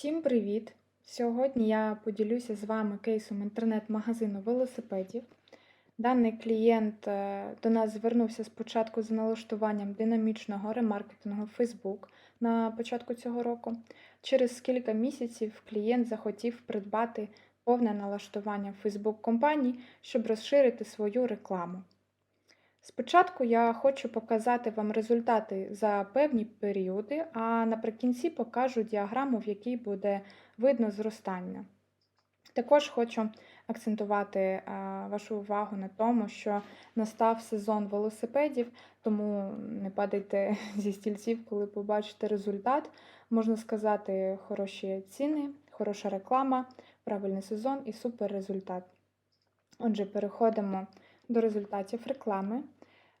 Всім привіт! Сьогодні я поділюся з вами кейсом інтернет-магазину велосипедів. Даний клієнт е, до нас звернувся спочатку з налаштуванням динамічного ремаркетингу Facebook на початку цього року. Через кілька місяців клієнт захотів придбати повне налаштування Facebook компаній, щоб розширити свою рекламу. Спочатку я хочу показати вам результати за певні періоди, а наприкінці покажу діаграму, в якій буде видно зростання. Також хочу акцентувати е, вашу увагу на тому, що настав сезон велосипедів, тому не падайте зі стільців, коли побачите результат. Можна сказати, хороші ціни, хороша реклама, правильний сезон і супер результат. Отже, переходимо до результатів реклами.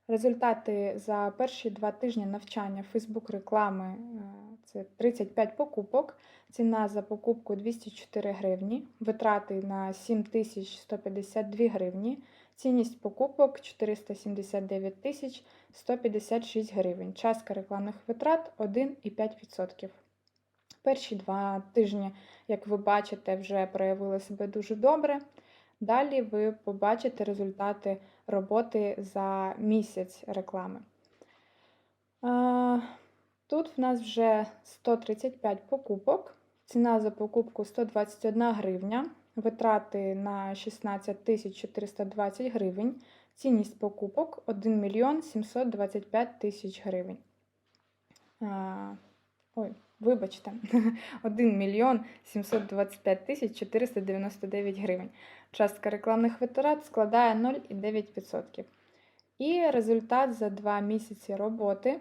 Результати за перші два тижні навчання Facebook реклами е, це 35 покупок. Ціна за покупку 204 гривні, витрати на 7152 гривні, цінність покупок 479 тисяч 156 гривень. Частка рекламних витрат 1,5%. Перші два тижні, як ви бачите, вже проявили себе дуже добре. Далі ви побачите результати роботи за місяць реклами. Тут в нас вже 135 покупок, ціна за покупку 121 гривня, витрати на 16 420 гривень, цінність покупок 1 мільйон 725 тисяч гривень. Ой, вибачте, 1 мільйон 725 тисяч 499 гривень. Частка рекламних витрат складає 0,9%. І результат за 2 місяці роботи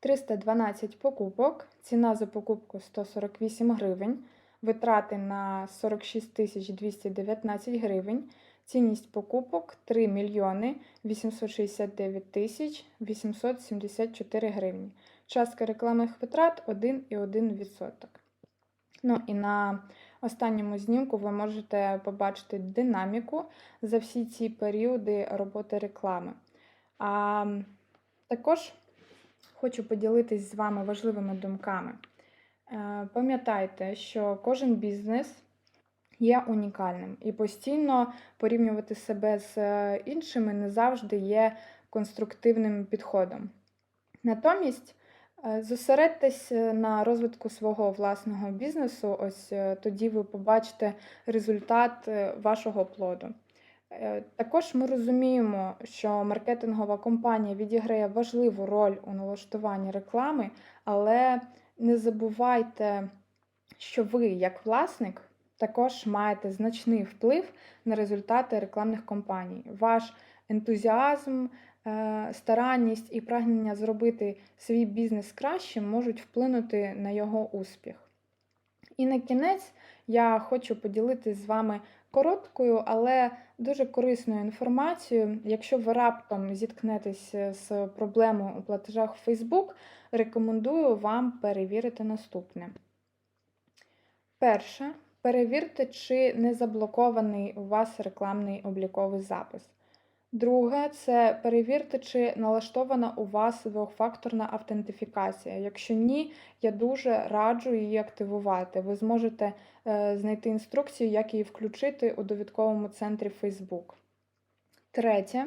312 покупок, ціна за покупку 148 гривень, витрати на 46 219 гривень, цінність покупок 3 мільйони 869 тисяч 874 гривні. Частка рекламних витрат 1,1%. Ну і на останньому знімку ви можете побачити динаміку за всі ці періоди роботи реклами. А також хочу поділитись з вами важливими думками. Е, пам'ятайте, що кожен бізнес є унікальним і постійно порівнювати себе з е, іншими не завжди є конструктивним підходом. Натомість зосередьтесь е, на розвитку свого власного бізнесу, ось е, тоді ви побачите результат вашого плоду. Також ми розуміємо, що маркетингова компанія відіграє важливу роль у налаштуванні реклами, але не забувайте, що ви, як власник, також маєте значний вплив на результати рекламних кампаній. Ваш ентузіазм, Е, старанність і прагнення зробити свій бізнес кращим можуть вплинути на його успіх. І на кінець я хочу поділитися з вами короткою, але дуже корисною інформацією. Якщо ви раптом зіткнетеся з проблемою у платежах в Facebook, рекомендую вам перевірити наступне. Перше, перевірте, чи не заблокований у вас рекламний обліковий запис. Друге, це перевірте, чи налаштована у вас двохфакторна автентифікація. Якщо ні, я дуже раджу її активувати. Ви зможете е, знайти інструкцію, як її включити у довідковому центрі Facebook. Третє,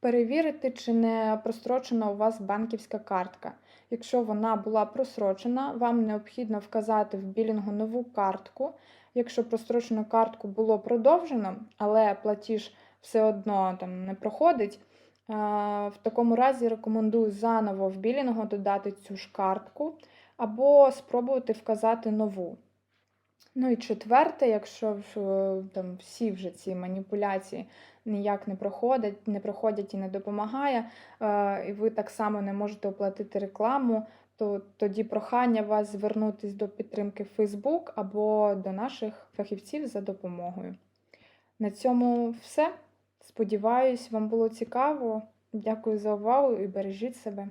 перевірити, чи не прострочена у вас банківська картка. Якщо вона була просрочена, вам необхідно вказати в білінгу нову картку. Якщо прострочену картку було продовжено, але платіж все одно там не проходить. В такому разі рекомендую заново в білінгу додати цю ж картку, або спробувати вказати нову. Ну і четверте, якщо там, всі вже ці маніпуляції ніяк не проходять, не проходять і не допомагає, і ви так само не можете оплатити рекламу, то тоді прохання вас звернутися до підтримки Facebook або до наших фахівців за допомогою. На цьому все. Сподіваюсь, вам було цікаво. Дякую за увагу і бережіть себе.